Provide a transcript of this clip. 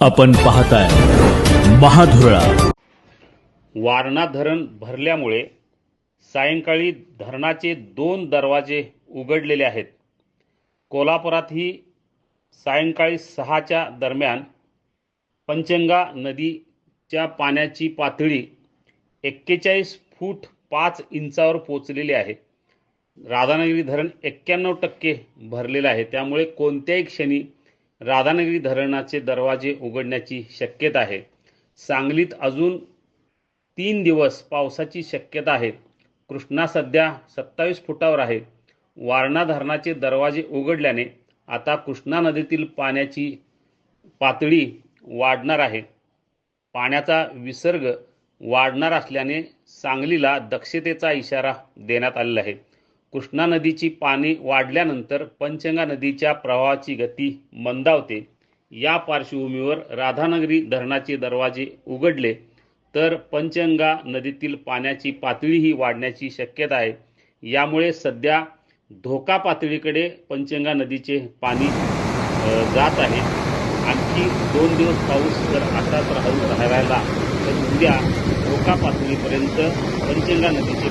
आपण पाहताय महाधुरळा. वारणा धरण भरल्यामुळे सायंकाळी धरणाचे दोन दरवाजे उघडलेले आहेत. कोल्हापुरातही सायंकाळी सहाच्या दरम्यान पंचंगा नदीच्या पाण्याची पातळी एक्केचाळीस फूट पाच इंचावर पोचलेली आहे. राधानगरी धरण एक्क्याण्णव टक्के भरलेलं आहे. त्यामुळे कोणत्याही क्षणी राधानगरी धरणाचे दरवाजे उघडण्याची शक्यता आहे. सांगलीत अजून तीन दिवस पावसाची शक्यता आहे. कृष्णा सध्या सत्तावीस फुटावर आहे. वारणा धरणाचे दरवाजे उघडल्याने आता कृष्णा नदीतील पाण्याची पातळी वाढणार आहे. पाण्याचा विसर्ग वाढणार असल्याने सांगलीला दक्षतेचा इशारा देण्यात आलेला आहे. कृष्णा नदीची पाणी वाढल्यानंतर पंचंगा नदीच्या प्रवाहाची गती मंदावते. या पार्श्वभूमीवर राधानगरी धरणाचे दरवाजे उघडले तर पंचंगा नदीतील पाण्याची पातळीही वाढण्याची शक्यता आहे. यामुळे सध्या धोका पातळीकडे पंचंगा नदीचे पाणी जात आहे. आणखी दोन दिवस पाऊस जर असाच राहून राहायला तर उद्या धोका पातळीपर्यंत पंचंगा नदीचे